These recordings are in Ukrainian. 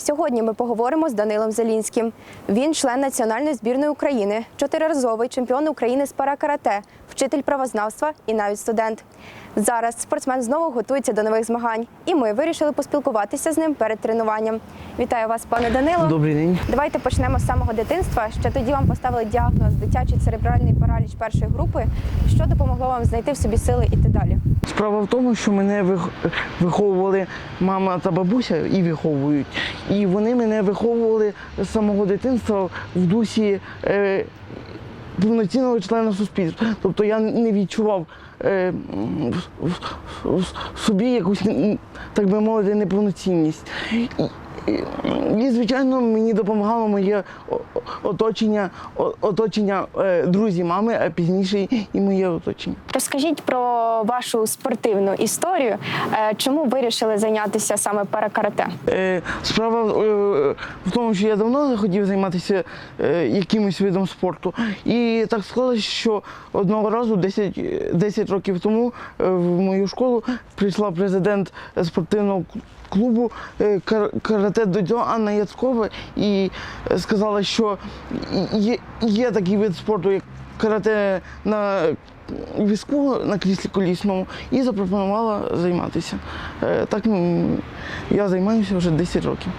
Сьогодні ми поговоримо з Данилом Зелінським. Він член національної збірної України, чотириразовий чемпіон України з паракарате, вчитель правознавства і навіть студент. Зараз спортсмен знову готується до нових змагань, і ми вирішили поспілкуватися з ним перед тренуванням. Вітаю вас, пане Данило. Добрий день. Давайте почнемо з самого дитинства. Ще тоді вам поставили діагноз дитячий церебральний параліч першої групи. Що допомогло вам знайти в собі сили іти далі? Справа в тому, що мене виховували мама та бабуся і виховують. І вони мене виховували з самого дитинства в дусі е, повноцінного члена суспільства. Тобто я не відчував е, в, в- в собі якусь, так би мовити, неповноцінність. І, звичайно, мені допомагало моє оточення, оточення е, друзі мами, а пізніше і моє оточення. Розкажіть про вашу спортивну історію. Е, Чому вирішили зайнятися саме паракарате? Е, Справа в тому, що я давно хотів займатися якимось видом спорту. І так склалося, що одного разу, 10, е, 10 років тому, в мою школу прийшла президент спортивного клубу е, карате додьо Анна Яцкова і е, сказала, що є, є такий вид спорту, як карате на візку на кріслі колісному і запропонувала займатися. Е, Так я займаюся вже 10 років.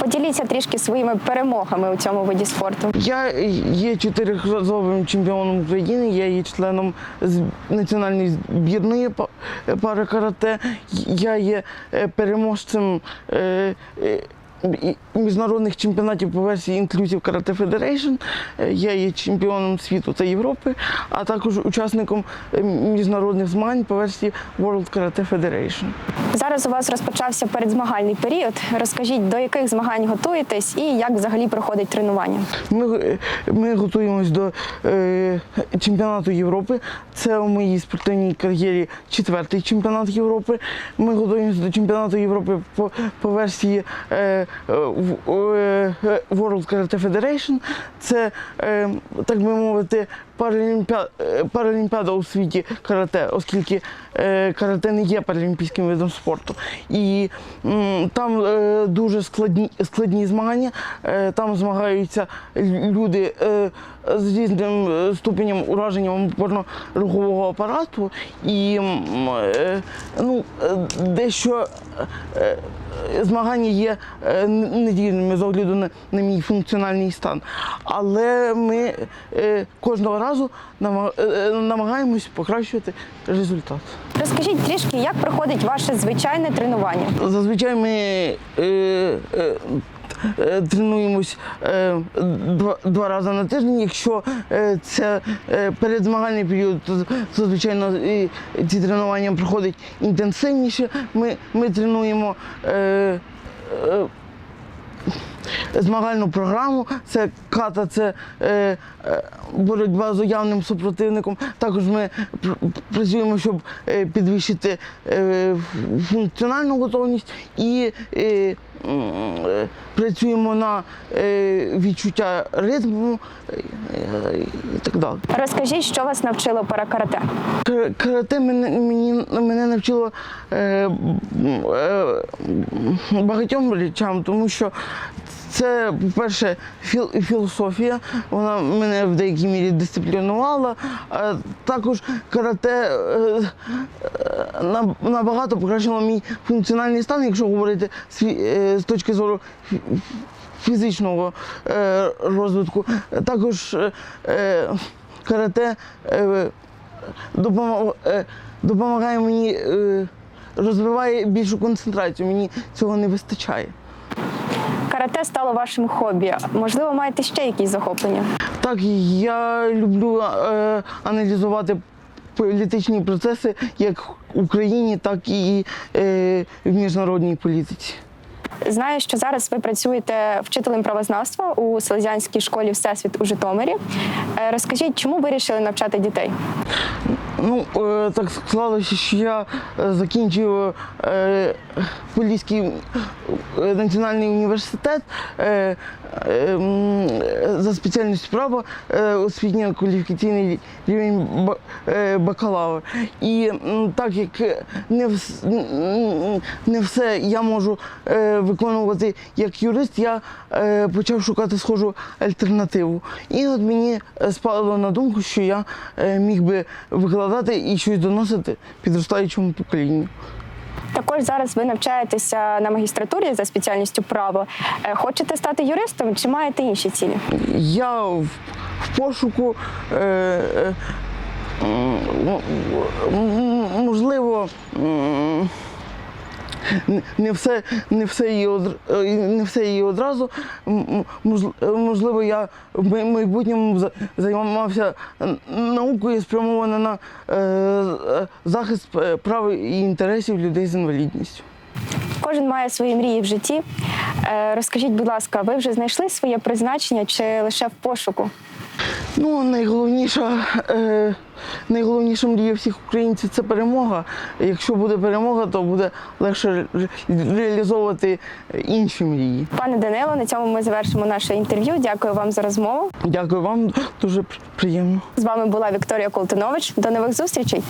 Поділіться трішки своїми перемогами у цьому виді спорту. Я є чотириразовим чемпіоном України, я є членом національної збірної пари карате. Я є е, переможцем е, міжнародних чемпіонатів по версії Inclusive Karate Federation. Е, Я є чемпіоном світу та Європи, а також учасником е, міжнародних змагань по версії World Karate Federation. Зараз у вас розпочався передзмагальний період. Розкажіть, до яких змагань готуєтесь і як взагалі проходить тренування? Ми, е, ми готуємось до е, чемпіонату Європи. Це у моїй спортивній кар'єрі четвертий чемпіонат Європи. Ми готуємося до чемпіонату Європи по, по версії е, е, е, World Karate Federation. Це, е, так би мовити, паралімпіада, паралімпіада у світі карате, оскільки е, карате не є паралімпійським видом спорту. І там е, дуже складні, складні змагання. Е, там змагаються люди е, з різним е, ступенем ураження опорно-рухового апарату. І е, ну, е, дещо е, змагання є е, недільними з огляду на, на мій функціональний стан. Але ми е, кожного разу нама- е, намагаємось покращувати результат. Розкажіть трішки, як проходить ваше звичайне тренування. Зазвичай ми е, е, е, тренуємось е, два, два рази на тиждень. Якщо е, це е, передзмагальний період, то звичайно ці тренування проходять інтенсивніше. Ми, ми тренуємо. Е, е, Змагальну програму, це ката, це е, е, боротьба з уявним супротивником. Також ми працюємо, щоб е, підвищити е, функціональну готовність і е, працюємо на відчуття ритму і так далі. Розкажіть, що вас навчило паракарате. Кар- Карате мене, мене навчило багатьом речам, тому що це, по-перше, філ, філософія, вона мене в деякій мірі дисциплінувала. А також карате е, е, набагато покращило мій функціональний стан, якщо говорити з, е, точки зору фі- фізичного розвитку. Також карате допомагає мені, розвиває більшу концентрацію. Мені цього не вистачає. Карате стало вашим хобі. Можливо, маєте ще якісь захоплення? Так, я люблю е, аналізувати політичні процеси як в Україні, так і е, в міжнародній політиці. Знаю, що зараз ви працюєте вчителем правознавства у Селезянській школі Всесвіт у Житомирі. Е, Розкажіть, чому вирішили навчати дітей? Ну, е, так склалося, що я е, закінчив Поліський е, національний університет за спеціальністю права освітньо кваліфікаційний рівень ба- бакалавр. І так як не, не все я можу виконувати як юрист, я почав шукати схожу альтернативу. І от мені спало на думку, що я міг би викладати і щось доносити підростаючому поколінню. Також зараз ви навчаєтеся на магістратурі за спеціальністю право. Е, Хочете стати юристом чи маєте інші цілі? Я в, пошуку. Е, е, можливо. Не- все, не все її е, не все її одразу. Е, Можливо, я в майбутньому займався наукою спрямована на е, захист прав і інтересів людей з інвалідністю. Кожен має свої мрії в житті. Розкажіть, будь ласка, ви вже знайшли своє призначення чи лише в пошуку? Ну, найголовніша, е, найголовніша мрія всіх українців це перемога. Якщо буде перемога, то буде легше реалізовувати інші мрії. Пане Данило, на цьому ми завершимо наше інтерв'ю. Дякую вам за розмову. Дякую вам, дуже приємно. З вами була Вікторія Колтунович. До нових зустрічей.